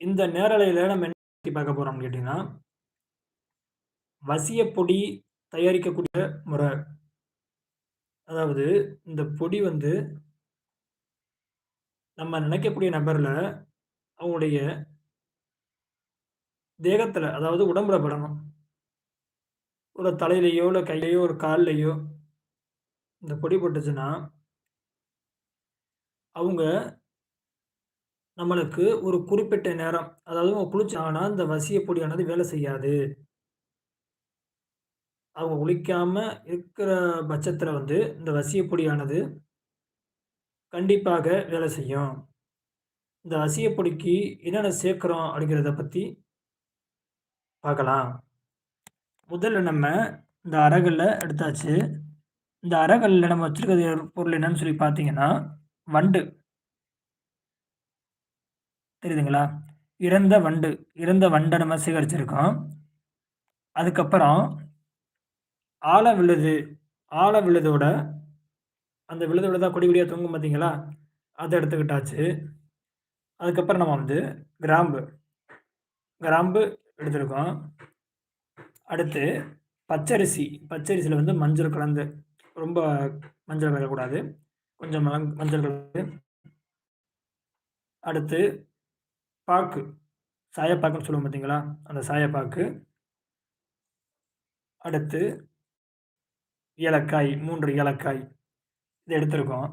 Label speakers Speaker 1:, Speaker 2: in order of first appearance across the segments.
Speaker 1: இந்த நேரலையில நம்ம என்ன பற்றி பார்க்க போகிறோம் கேட்டிங்கன்னா வசிய பொடி தயாரிக்கக்கூடிய முறை. அதாவது இந்த பொடி வந்து நம்ம நினைக்கக்கூடிய நபரில் அவங்களுடைய தேகத்தில் அதாவது உடம்புல படணும். ஒரு தலையிலையோ இல்லை கையிலையோ ஒரு கால்லையோ இந்த பொடி போட்டுச்சுன்னா அவங்க நம்மளுக்கு ஒரு குறிப்பிட்ட நேரம், அதாவது அவங்க குளிச்சாங்கன்னா, இந்த வசிய பொடியானது வேலை செய்யாது. அவங்க குளிக்காம இருக்கிற பட்சத்தில் வந்து, இந்த வசிய பொடியானது கண்டிப்பாக வேலை செய்யும். இந்த வசிய பொடிக்கு என்னென்ன சேர்க்குறோம் அப்படிங்கிறத பற்றி பார்க்கலாம். முதல்ல நம்ம இந்த அறகல்ல எடுத்தாச்சு. இந்த அரகல்ல நம்ம வச்சிருக்கிறது பொருள் என்னன்னு சொல்லி பார்த்தீங்கன்னா, வண்டு. தெரியுதுங்களா? இறந்த வண்டு. இறந்த வண்டை நம்ம சேகரிச்சிருக்கோம். அதுக்கப்புறம் ஆழ விழுது. ஆழ விழுதோட அந்த விழுது விழுதா கொடி கொடியாக தொங்கும் பார்த்தீங்களா? அதை எடுத்துக்கிட்டாச்சு. அதுக்கப்புறம் நம்ம வந்து கிராம்பு. கிராம்பு எடுத்திருக்கோம். அடுத்து பச்சரிசி. பச்சரிசியில் வந்து மஞ்சள் கலந்து ரொம்ப மஞ்சள் கலக்கக்கூடாது. கொஞ்சம் மஞ்சள் கலந்து அடுத்து பாக்கு. சாயப்பாக்குன்னு சொல்லுவோம் பார்த்தீங்களா? அந்த சாயப்பாக்கு. அடுத்து ஏலக்காய் மூன்று ஏலக்காய். இதை எடுத்திருக்கோம்.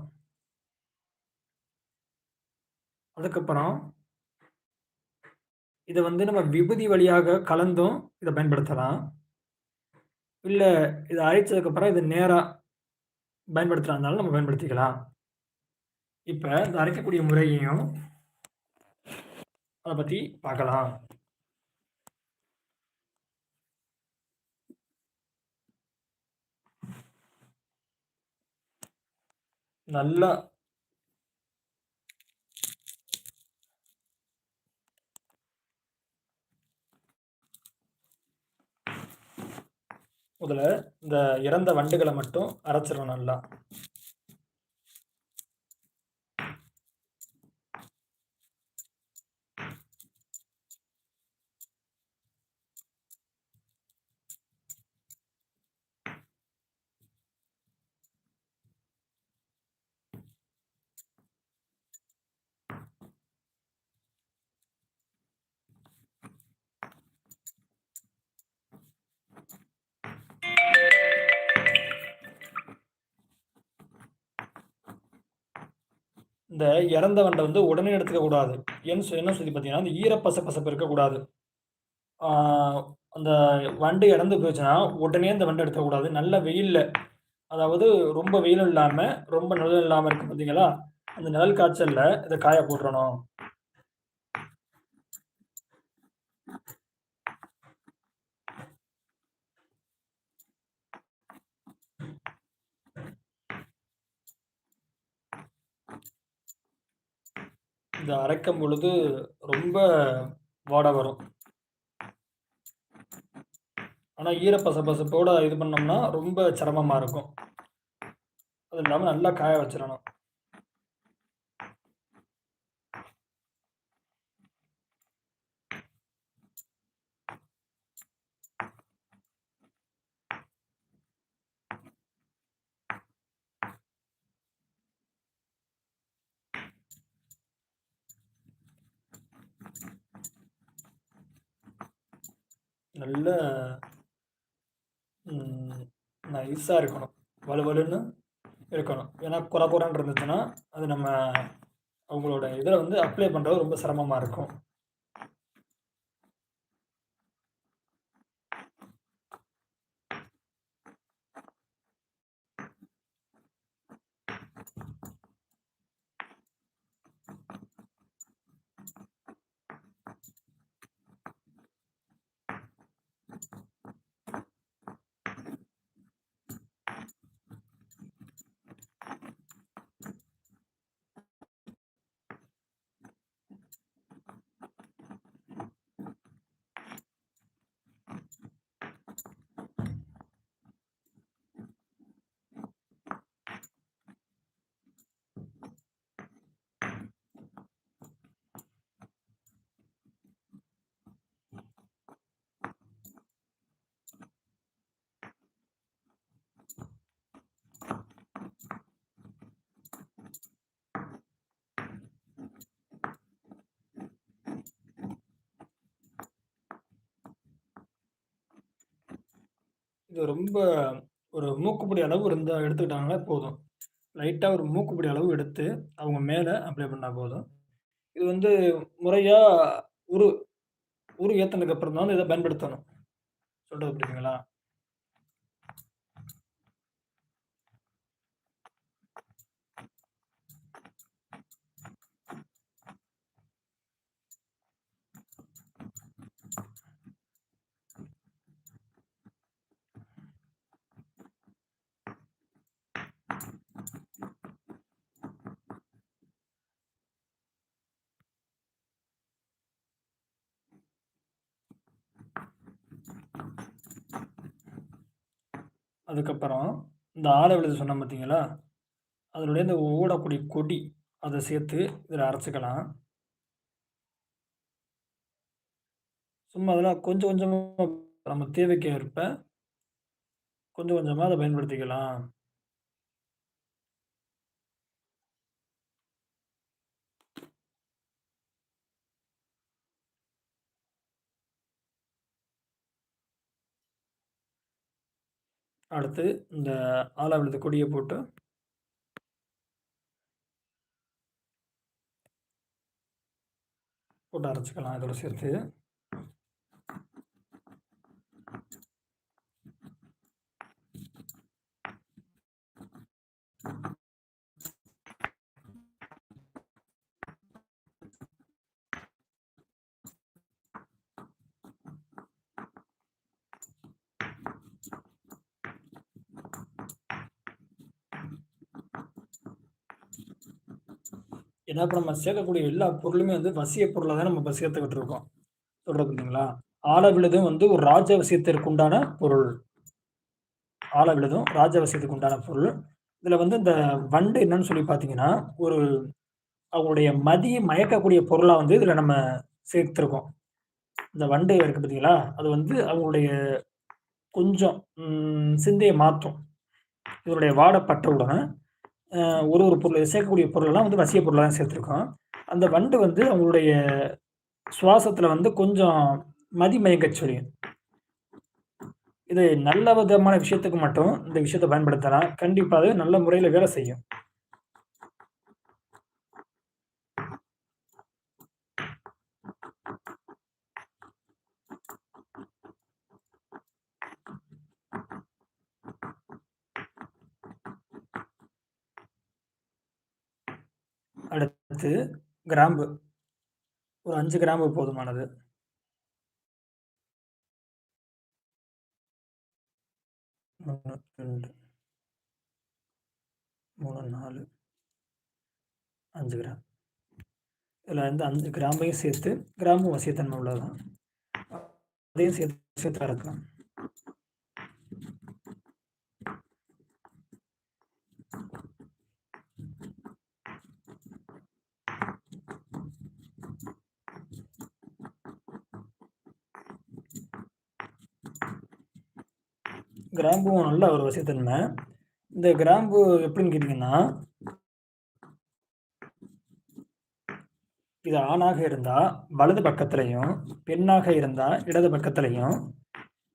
Speaker 1: அதுக்கப்புறம் இதை வந்து நம்ம விபூதி வழியாக கலந்தும் இதை பயன்படுத்தலாம். இல்லை இதை அரைச்சதுக்கப்புறம் இதை நேராக பயன்படுத்துகிறதுனால நம்ம பயன்படுத்திக்கலாம். இப்போ இந்த அரைக்கக்கூடிய முறையையும் அதை பத்தி பார்க்கலாம். நல்லா முதல்ல இந்த இறந்த வண்டுகளை மட்டும் அரைச்சிருவோம் நல்லா. இந்த இறந்த வண்டை வந்து உடனே எடுத்துக்க கூடாது. ஏன்னு என்ன சொல்லி பார்த்தீங்கன்னா, அந்த ஈரப்பச பசப்பு இருக்கக்கூடாது. அந்த வண்டு இறந்து போச்சுன்னா, உடனே அந்த வண்டு எடுக்கக்கூடாது. நல்ல வெயிலில் அதாவது ரொம்ப வெயிலும் இல்லாமல் ரொம்ப நிழலும் இல்லாமல் இருக்கு பார்த்தீங்களா? அந்த நிழல் காய்ச்சலில் இதை காய போட்டுறணும். இதை அரைக்கும் பொழுது ரொம்ப வாட வரும். ஆனால் ஈரப்பசபசப்போட இது பண்ணோம்னா, ரொம்ப சிரமமாக இருக்கும். அது இல்லாமல் நல்லா காய வச்சிடணும் நல்ல ம் நைஸா இருக்கணும். வலுவலுன்னு இருக்கணும். ஏன்னா குறை குறைன்னு இருந்துச்சுன்னா, அது நம்ம அவங்களோட இதில் வந்து அப்ளை பண்ணுறது ரொம்ப சிரமமாக இருக்கும். இது ரொம்ப ஒரு மூக்குப்பிடி அளவு இருந்தால் எடுத்துக்கிட்டாங்கன்னா போதும். லைட்டாக ஒரு மூக்குப்பிடி அளவு எடுத்து, அவங்க மேலே அப்ளை பண்ணால் போதும். இது வந்து முறையாக உரு உரு ஏற்றினதுக்கப்புறம் தான் இதை பயன்படுத்தணும். சொல்கிறது புரியுதுங்களா? அதுக்கப்புறம் இந்த ஆல விழுது சொன்னேன் பார்த்தீங்களா? அதனுடைய இந்த ஓடக்கூடிய கொடி, அதை சேர்த்து இதில் அரைச்சிக்கலாம் சும்மா அதெல்லாம் கொஞ்சம் கொஞ்சமாக நம்ம தேவைக்கு ஏற்ப கொஞ்சம் கொஞ்சமாக அதை பயன்படுத்திக்கலாம். அடுத்து இந்த ஆலாவில் கொடியை போட்டு போட்டு அரைச்சிக்கலாம் இதோட சேர்த்து. ஏன்னா, இப்போ நம்ம சேர்க்கக்கூடிய எல்லா பொருளுமே வந்து வசிய பொருளாக தான் நம்ம இப்ப சேர்த்துக்கிட்டு இருக்கோம். சொல்றது இல்லைங்களா ஆலவிழுதும் வந்து ஒரு ராஜவசியத்திற்கு உண்டான பொருள். ஆலவிழுதும் ராஜவசியத்துக்கு உண்டான பொருள். இதில் வந்து இந்த வண்டு என்னன்னு சொல்லி பார்த்தீங்கன்னா, ஒரு அவங்களுடைய மதிய மயக்கக்கூடிய பொருளாக வந்து இதில் நம்ம சேர்த்துருக்கோம் இந்த வண்டு இருக்கு பார்த்தீங்களா? அது வந்து அவங்களுடைய கொஞ்சம் சிந்தையை மாற்றும் இதனுடைய வாட பட்டவுடனே, ஒரு ஒரு பொருள் சேர்க்கக்கூடிய பொருளெல்லாம் வந்து வசிய பொருளாக தான் சேர்த்துருக்கோம். அந்த வண்டு வந்து அவங்களுடைய சுவாசத்தில் வந்து கொஞ்சம் மதி சொல்லியும் செய்யும். இது நல்ல விதமான விஷயத்துக்கு மட்டும் இந்த விஷயத்த பயன்படுத்தலாம். கண்டிப்பாக அது நல்ல முறையில் வேலை செய்யும். அடுத்து கிராம்பு. ஒரு 5 கிராம்பு போதுமானது. 1, 2 3, 4 5 கிராம். இதில வந்து 5 கிராம்பையும் சேர்த்து கிராம்பு வசியத்தன்மை உள்ளது தான். அதையும் சேர்த்து சேர்த்து அரைக்கலாம். கிராம்பும் நல்ல ஒரு வசியத்தன்மை. இந்த கிராம்பு எப்படின்னு கேட்டீங்கன்னா இது ஆணாக இருந்தா வலது பக்கத்துலையும் பெண்ணாக இருந்தா இடது பக்கத்துலையும்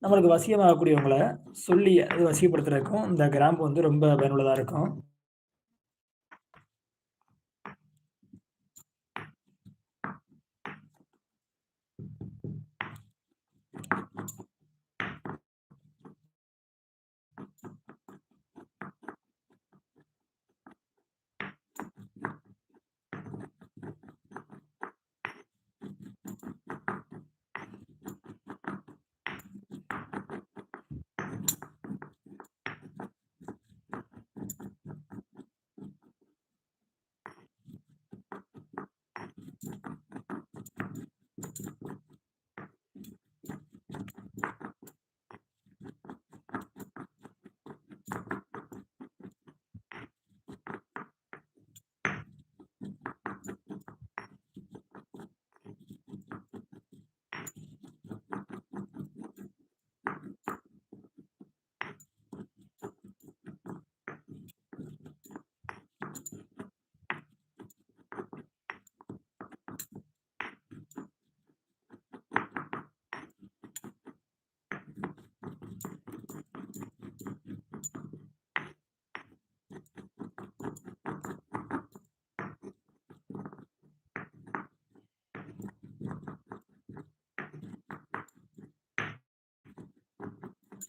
Speaker 1: நம்மளுக்கு வசியமாகக்கூடியவங்களை சொல்லி அது வசியப்படுத்துறதுக்கும் இந்த கிராம்பு வந்து ரொம்ப பயனுள்ளதாக இருக்கும். Mm-hmm.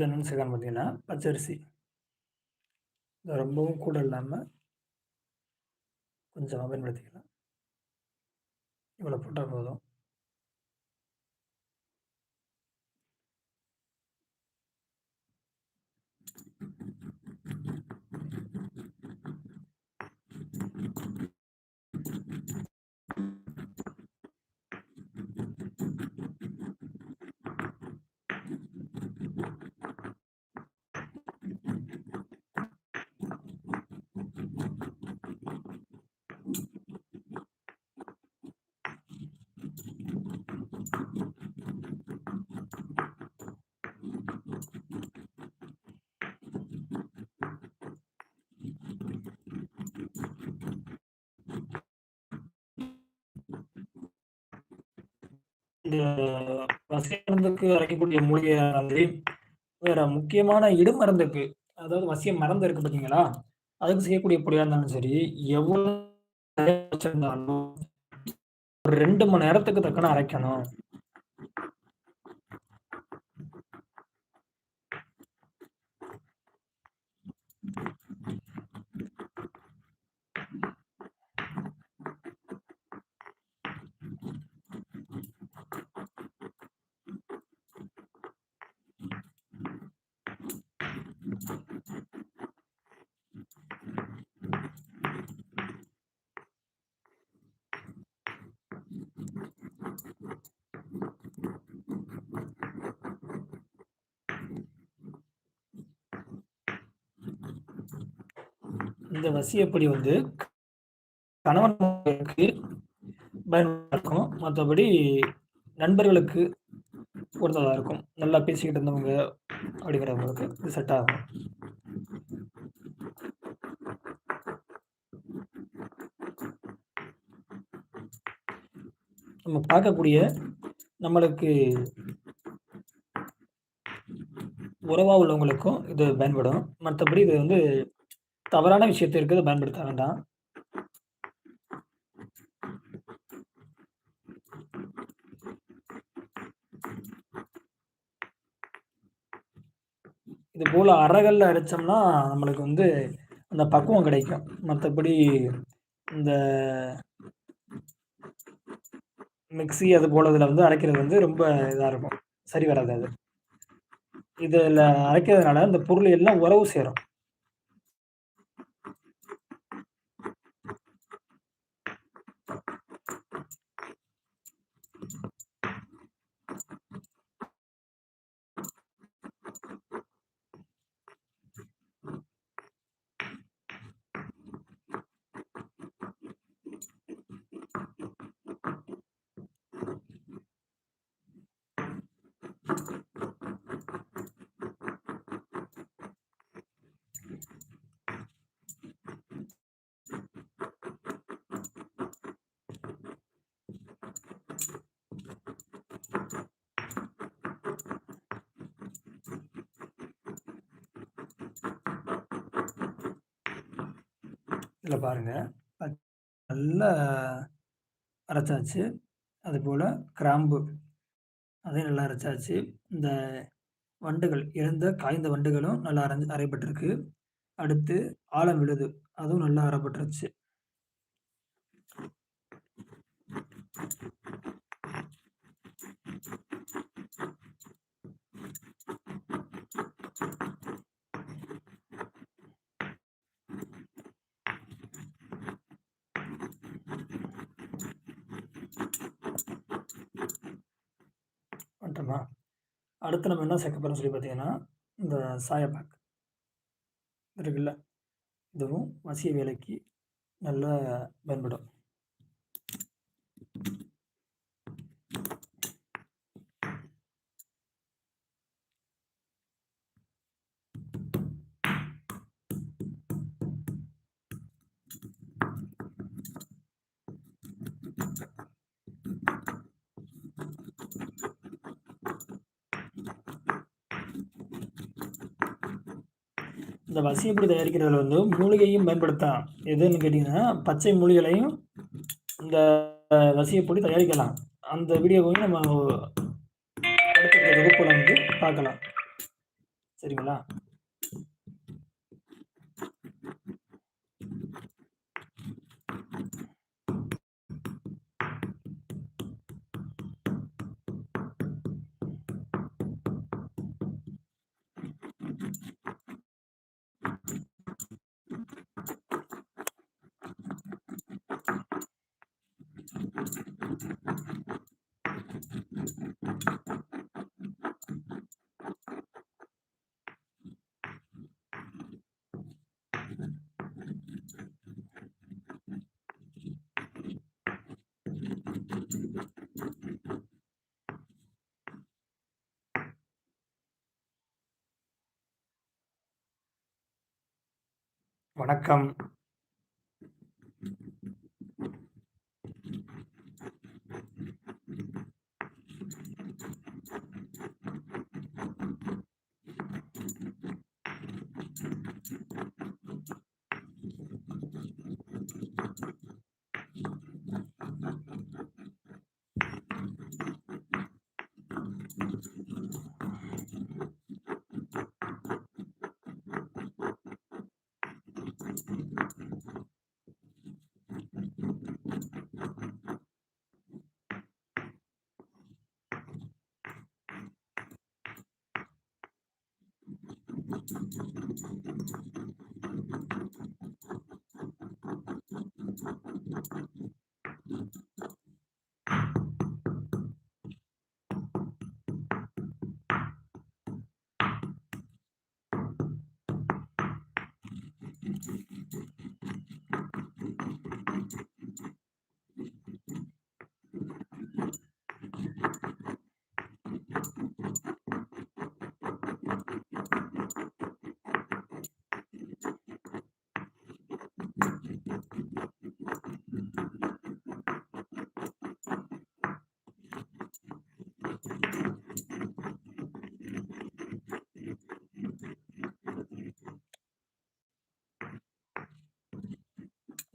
Speaker 1: அடுத்து என்னென்னு சேர்க்கணும் பார்த்தீங்கன்னா பச்சரிசி. ரொம்பவும் கூட இல்லாமல் கொஞ்சமாக பயன்படுத்திக்கலாம். இவ்வளோ போட்டால் போதும். இந்த வசிய மருந்துக்கு அரைக்கக்கூடிய மூலிகை வேற முக்கியமான இடுமருந்துக்கு அதாவது வசிய மருந்து இருக்கு பார்த்தீங்களா? அதுக்கு செய்யக்கூடிய பொடியா இருந்தாலும் சரி, எவ்வளவு வச்சிருந்தாலும் ஒரு ரெண்டு மணி நேரத்துக்கு தக்கன அரைக்கணும். இந்த வசியப்படி வந்து கணவன் பயனுள்ளதா இருக்கும். நண்பர்களுக்கு பொருத்ததா இருக்கும். நல்லா பேசிக்கிட்டு இருந்தவங்க அப்படிங்கிறவங்களுக்கு இது செட் ஆகும். நம்ம பார்க்கக்கூடிய நம்மளுக்கு உறவா உள்ளவங்களுக்கும் இது பயன்படும். மற்றபடி இது வந்து தவறான விஷயத்திற்கு இதை பயன்படுத்த வேண்டாம். இது போல அறகல்ல அரைச்சோம்னா, நம்மளுக்கு வந்து அந்த பக்குவம் கிடைக்கும். மற்றபடி இந்த மிக்ஸி அது போல இதில் வந்து அரைக்கிறது வந்து ரொம்ப இதா இருக்கும். சரி வராது அது. இதில் அரைக்கிறதுனால இந்த பொருள் எல்லாம் உறவு சேரும். இதில பாருங்க. நல்லா அரைச்சாச்சு. அதுபோல் கிராம்பு அதையும் நல்லா அரைச்சாச்சு. இந்த வண்டுகள் இறந்த காய்ந்த வண்டுகளும் நல்லா அரைஞ்சு அரைப்பட்டிருக்கு. அடுத்து ஆழம் விழுது அதுவும் நல்லா அரைப்பட்டுருச்சு. அடுத்து நம்ம என்ன சேர்க்க போறோம்னு சொல்லி பார்த்தீங்கன்னா, இந்த சாயப்பாக்கு. இருக்குல்ல. இதுவும் வசிய வேலைக்கு நல்லா பயன்படும். இந்த வசியப்பொடி தயாரிக்கிறதுல வந்து மூலிகையும் பயன்படுத்தலாம் எதுன்னு கேட்டிங்கன்னா பச்சை மூலிகளையும் இந்த வசியப்பொடி தயாரிக்கலாம். அந்த வீடியோவையும் நம்ம அடுத்த வகுப்பில் வந்து பார்க்கலாம். சரிங்களா? வணக்கம். みたいな感じで。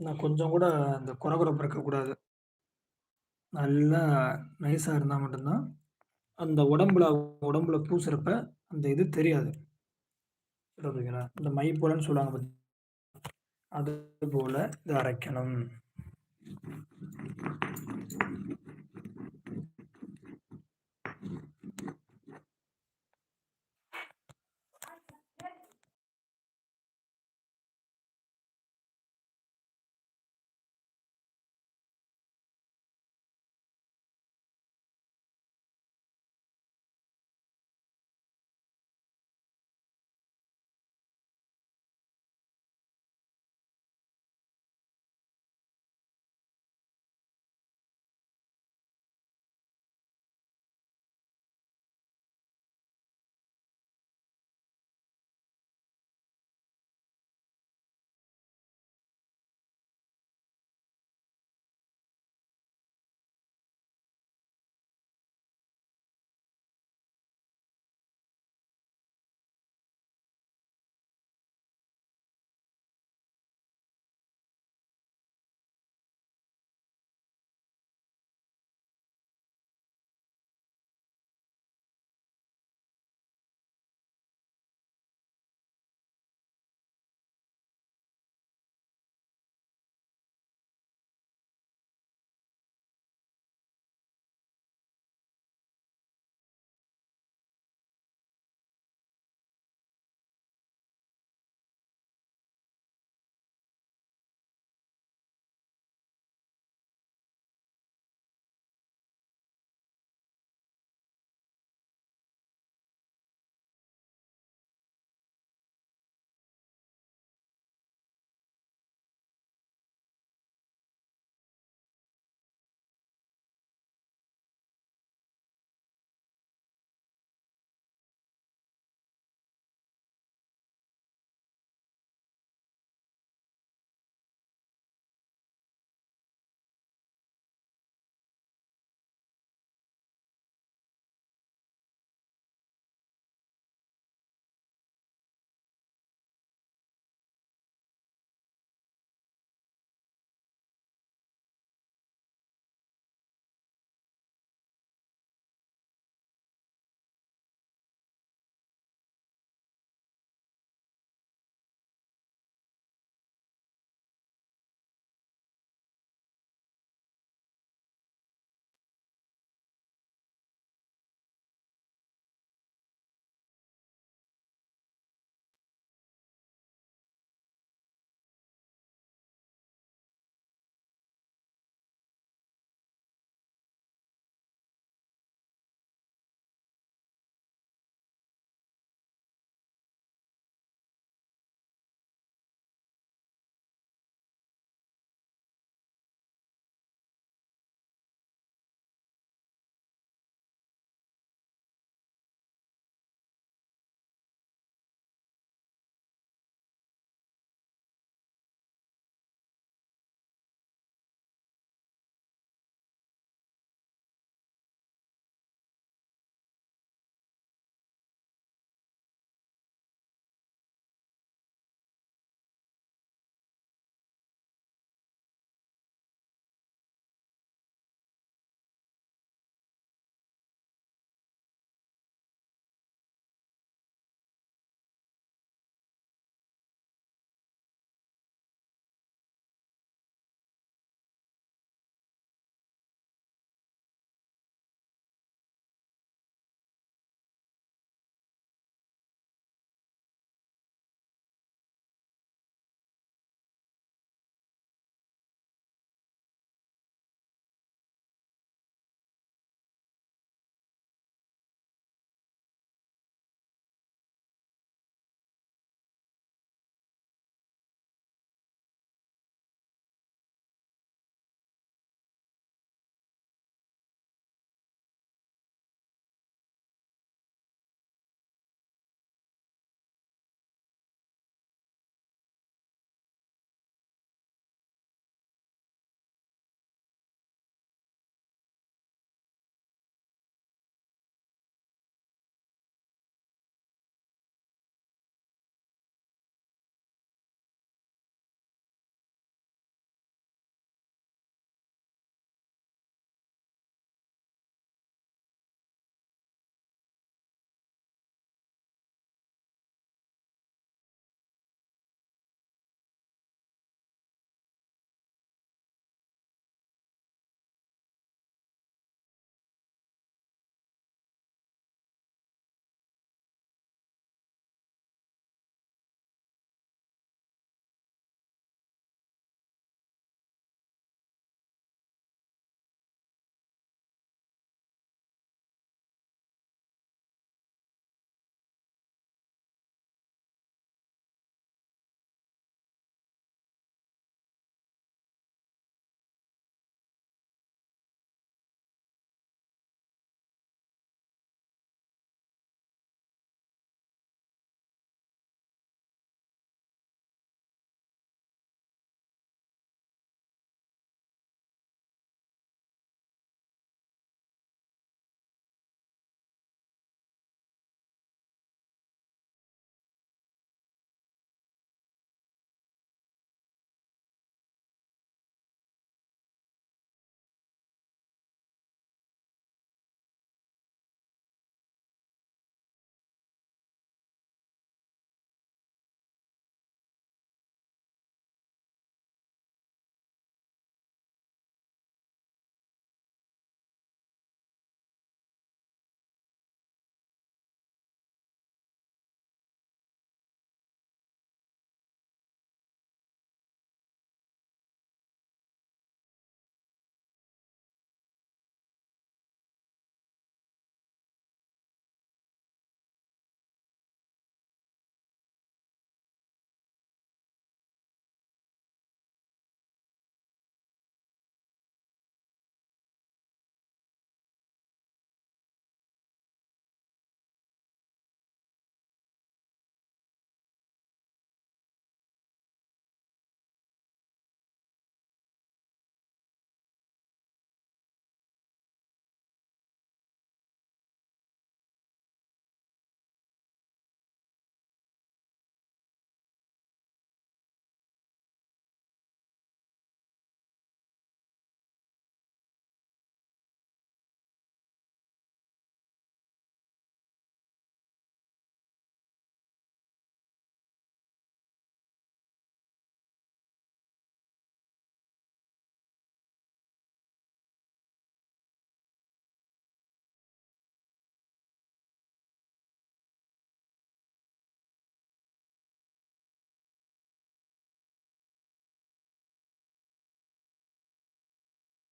Speaker 1: நான் கொஞ்சம் கூட அந்த குறகுறப்பு இருக்கக்கூடாது. நல்லா நைஸா இருந்தா மட்டும்தான் அந்த உடம்புல உடம்புல பூசுறப்ப அந்த இது தெரியாது. புரியுதுங்களா? இந்த மை போலன்னு சொல்லுவாங்க பாத்தீங்களா? அது போல இத அரைக்கணும்.